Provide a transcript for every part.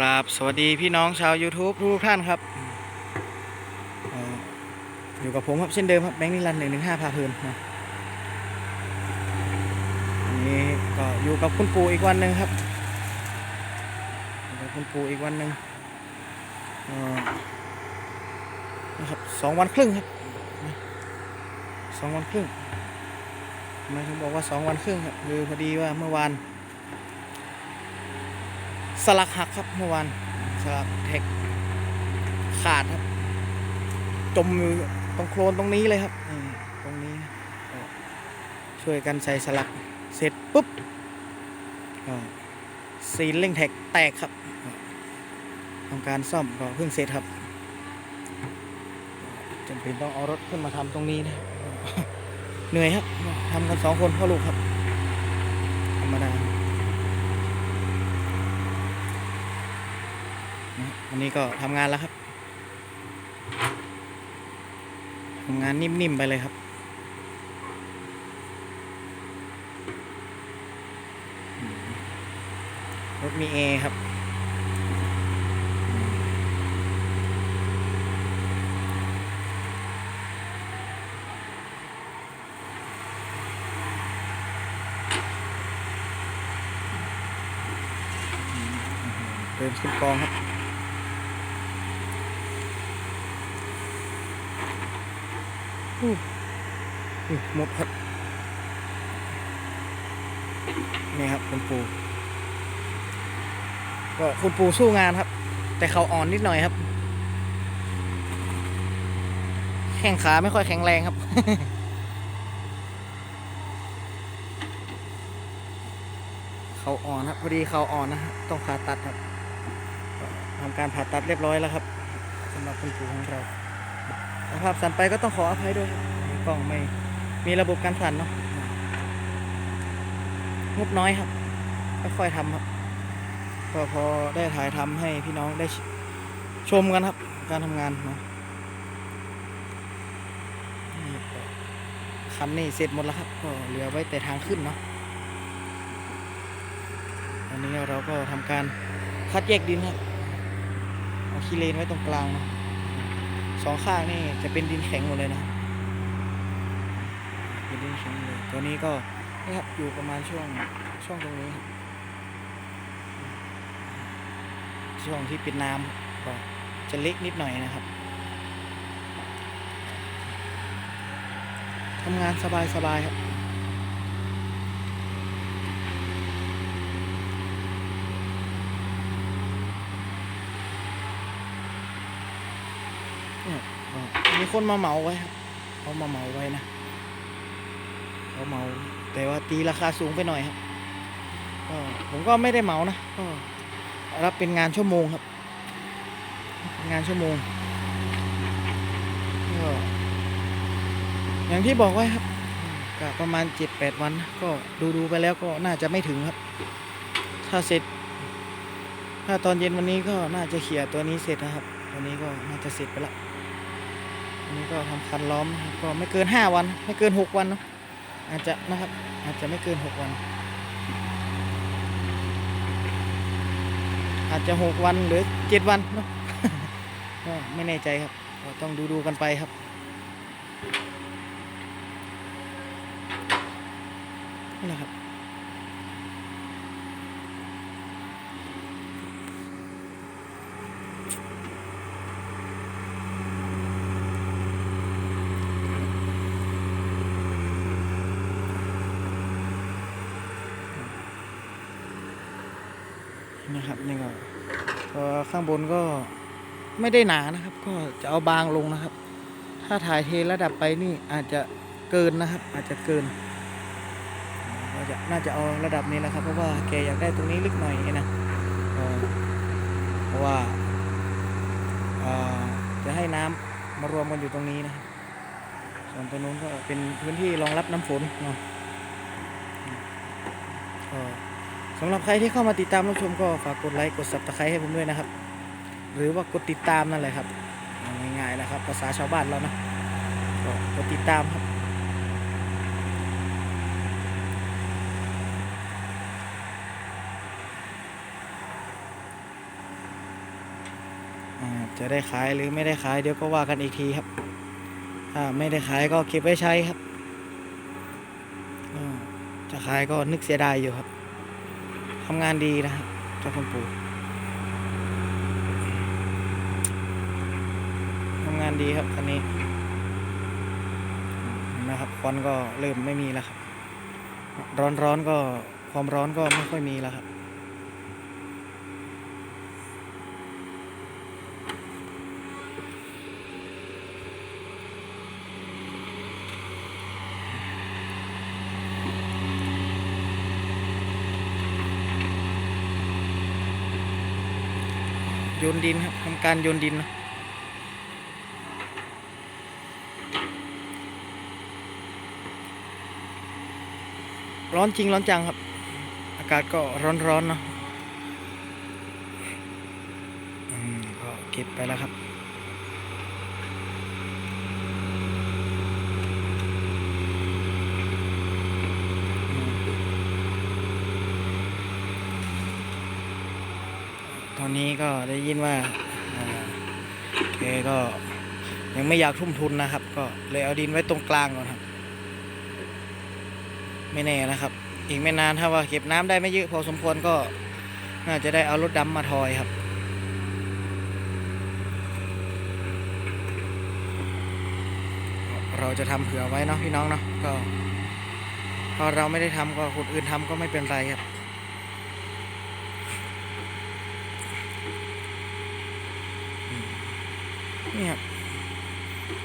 ครับสวัสดีพี่น้องชาว YouTube ทุกท่านครับ อยู่กับผมครับเช่นเดิมครับแบงค์นิรันหนึ่งหนึ่งห้าพาเพลินนะนี้ก็อยู่กับคุณปู่อีกวันหนึ่งครับอยู่กับคุณปู่อีกวันหนึ่งนะครับสองวันครึ่งครับสองวันครึ่งทำไมถึงบอกว่าสองวันครึ่งครับคือพอดีว่าเมื่อวาน สลักหักครับเมื่อวานสลักเทคขาดครับ จมอยู่ตรงโคลนตรงนี้เลยครับตรงนี้ช่วยกันใส่สลักเสร็จปุ๊บซีนเร่งแท็กแตกครับทำการซ่อมก็เพิ่งเสร็จครับจำเป็นต้องเอารถขึ้นมาทำตรงนี้นะเหนื่อยครับทำกันสองคนพ่อลูกครับธรรมดา นะ วันนี้ก็ทำงานแล้วครับทำงานนิ่มๆไปเลยครับรถมีเอครับเดินขึ้นกองครับ อู้อู้หมดครับนี่ครับคุณปูก็คุณปูสู้งานครับ แต่เขาอ่อนนิดหน่อยครับ แข้งขาไม่ค่อยแข็งแรงครับเขาอ่อนครับพอดีเขาอ่อนนะฮะต้องผ่าตัดครับทำการผ่าตัดเรียบร้อยแล้วครับสำหรับคุณปูของเรา ภาพสั่นไปก็ต้องขออภัยด้วยครับกล้องไม่มีระบบการสั่นเนาะงบน้อยครับค่อยๆทำครับก็พอได้ถ่ายทำให้พี่น้องได้ชมกันครับ การทำงานเนาะคันนี้เสร็จหมดแล้วครับ ก็เหลือไว้แต่ทางขึ้นเนาะอันนี้เราก็ทำการคัดแยกดินครับเอาคีเลนไว้ตรงกลางเนาะ สองข้างนี่จะเป็นดินแข็งหมดเลยนะเป็นดินแข็งเลยตัวนี้ก็นี่ครับอยู่ประมาณช่วงช่วงตรงนี้ครับช่วงที่เป็นน้ำก็จะเล็กนิดหน่อยนะครับทำงานสบายๆครับ เนี่ยมีคนมาเหมาไว้ครับเขามาเหมาไว้นะเขาเหมา แต่ว่าตีราคาสูงไปหน่อยครับผมก็ไม่ได้เหมานะก็รับเป็นงานชั่วโมงครับ งานชั่วโมงก็อย่างที่บอกไว้ครับก็ประมาณเจ็ดแปดวัน ก็ดูดูๆไปแล้วก็น่าจะไม่ถึงครับ ถ้าเสร็จ ถ้าตอนเย็นวันนี้ก็น่าจะเขี่ยตัวนี้เสร็จนะครับ ตัวนี้ก็น่าจะเสร็จไปและอั นนี้ก็ทำคันล้อมก็ไม่เกินห้าวัน ไม่เกินหกวันเนอะอาจจะนะครับ อาจจะไม่เกินหกวัน อาจจะหกวันหรือเจ็ดวันเนาะก็ไม่แน่ใจครับก็ต้องดูดูกันไปครับนี่แหละครับ นะครับนี่ก็ข้างบนก็ไม่ได้หนานะครับ ก็จะเอาบางลงนะครับ ถ้าถ่ายเทระดับไปนี่อาจจะเกินนะครับ อาจจะเกินก็จะน่าจะเอาระดับนี้แหละครับ เพราะว่าแกอยากได้ตรงนี้ลึกหน่อยนะเพราะว่าจะให้น้ำมารวมกันอยู่ตรงนี้นะครับส่วนตรงนู้นก็เป็นพื้นที่รองรับน้ำฝนเนาะ สำหรับใครที่เข้ามาติดตามรับชมก็ฝากกดไลค์กด subscribe ให้ผมด้วยนะครับ หรือว่ากดติดตามนั่นแหละครับง่ายๆนะครับ ภาษาชาวบ้านเรานะก็กดติดตามครับจะได้ขายหรือไม่ได้ขายเดี๋ยวก็ว่ากันอีกทีครับ ถ้าไม่ได้ขายก็เก็บไว้ใช้ครับจะขายก็นึกเสียดายอยู่ครับ ทำงานดีนะครับเจ้าคุณปู่ทำงานดีครับคันนี้นะครับควันก็เริ่มไม่มีแล้วครับ ร้อนร้อนๆก็ความร้อนก็ไม่ค่อยมีแล้วครับ ดินครับทำการโยนดินนะร้อนจริงร้อนจังครับ อากาศก็ร้อนร้อนๆเนาะก็เก็บไปแล้วครับ ตอนนี้ก็ได้ยินว่าอ่าแกก็ยังไม่อยากทุ่มทุนนะครับ ก็เลยเอาดินไว้ตรงกลางก่อนครับ ไม่แน่นะครับ อีกไม่นานถ้าว่าเก็บน้ำได้ไม่เยอะพอสมควรก็น่าจะได้เอารถดำมาทอยครับเราจะทำเผื่อไว้เนาะพี่น้องเนาะก็พอเราไม่ได้ทำก็คนอื่นทำก็ไม่เป็นไรครับ นี่ครับ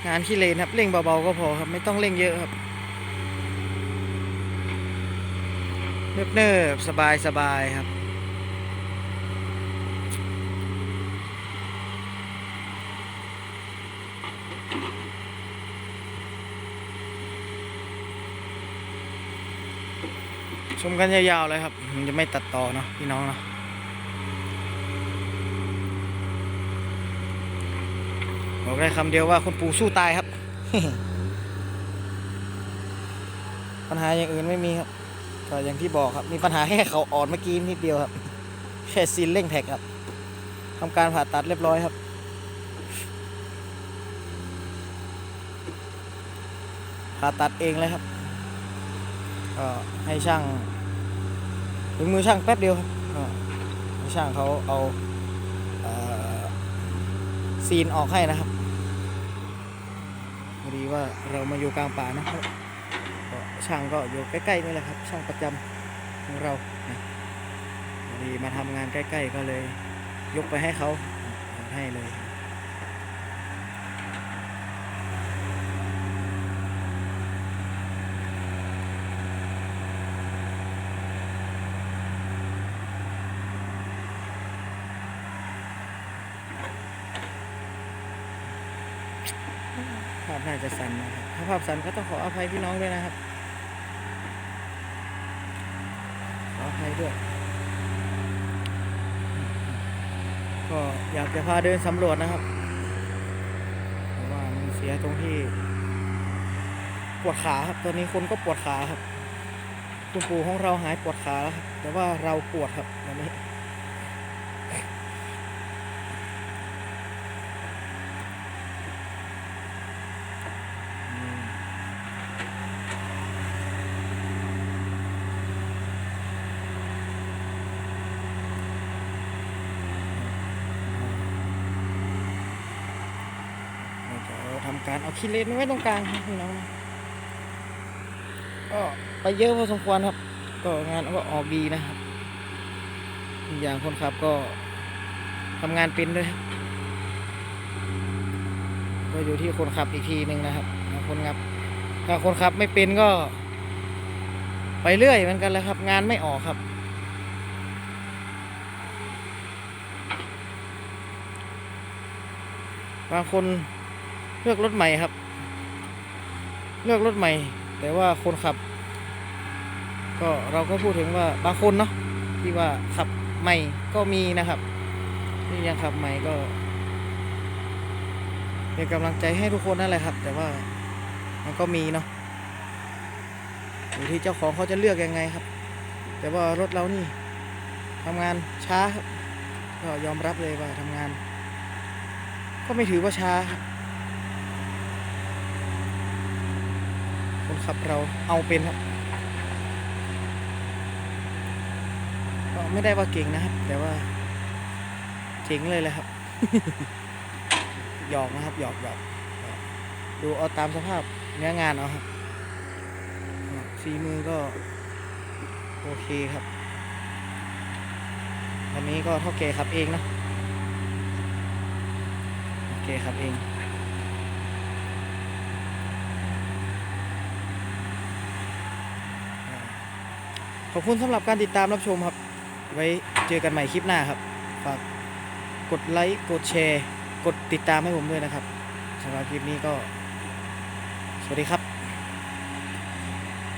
งานขี้เลนครับเร่งเบาๆก็พอครับ ไม่ต้องเร่งเยอะครับเนิบๆสบายๆครับชมกันยาวๆเลยครับ จะไม่ตัดต่อเนาะพี่น้องเนาะ บอกได้คำเดียวว่าคุณปู่สู้ตายครับ ปัญหาอย่างอื่นไม่มีครับก็อย่างที่บอกครับ มีปัญหาแค่เขาอ่อนเมื่อกี้นิดเดียวครับ แค่ซีนเร่งแท็กครับทำการผ่าตัดเรียบร้อยครับผ่าตัดเองเลยครับก็ให้ช่างถึงมือช่างแป๊บเดียวครับให้ช่างเขาเอาเอ่อซีนออกให้นะครับ พอดีว่าเรามาอยู่กลางป่านะครับช่างก็อยู่ใกล้ๆนี่แหละครับ ช่างประจำของเราพอดีมาทำงานใกล้ ๆ ก็เลย ยกไปให้เขาให้เลย ภาพน่าจะสั่นนะครับถ้าภาพสั่นก็ต้องขออภัยพี่น้องด้วยนะครับ ขออภัยด้วย ก็อยากจะพาเดินสำรวจนะครับเพราะว่ามันเสียตรงที่ปวดขาครับ ตอนนี้คนก็ปวดขาครับ คุณปู่ของเราหายปวดขาแล้วครับ แต่ว่าเราปวดครับวันนี้ อืมเราจะ เอาทำการเอาขี้เลนไว้ตรงกลางพี่น้องนะก็ไปเยอะพอสมควรครับ ก็งานก็ออกดีนะครับอย่างคนขับก็ทำงานเป็นด้วยครับก็อยู่ที่คนขับอีกทีหนึ่งนะครับคนขับ ถ้าคนขับไม่เป็นก็ ไปเรื่อยเหมือนกันเลยครับ งานไม่ออกครับบางคน เลือกรถใหม่ครับ เลือกรถใหม่ แต่ว่าคนขับ ก็เราก็พูดถึงว่าบางคนเนาะที่ว่าขับใหม่ก็มีนะครับที่ยังขับใหม่ก็เป็นกำลังใจให้ทุกคนนั่นแหละครับ แต่ว่ามันก็มีเนาะอยู่ที่เจ้าของเขาจะเลือกยังไงครับ แต่ว่ารถเรานี่ทำงานช้าครับก็ยอมรับเลยว่าทำงาน ก็ไม่ถือว่าช้าครับ คนขับเราเอาเป็นครับก็ไม่ได้ว่าเก่งนะครับ แต่ว่าเจ๋งเลยแหละครับ หยอกนะครับหยอกหยอกดูเอาตามสภาพเนื้องานเอาครับฝีมือก็โอเคครับวันนี้ก็เท่าแก่ขับเองนะโอเคครับเอง ขอบคุณสำหรับการติดตามรับชมครับ ไว้เจอกันใหม่คลิปหน้าครับ ฝากกดไลค์กดแชร์ กดติดตามให้ผมด้วยนะครับสำหรับคลิปนี้ก็ สวัสดีครับ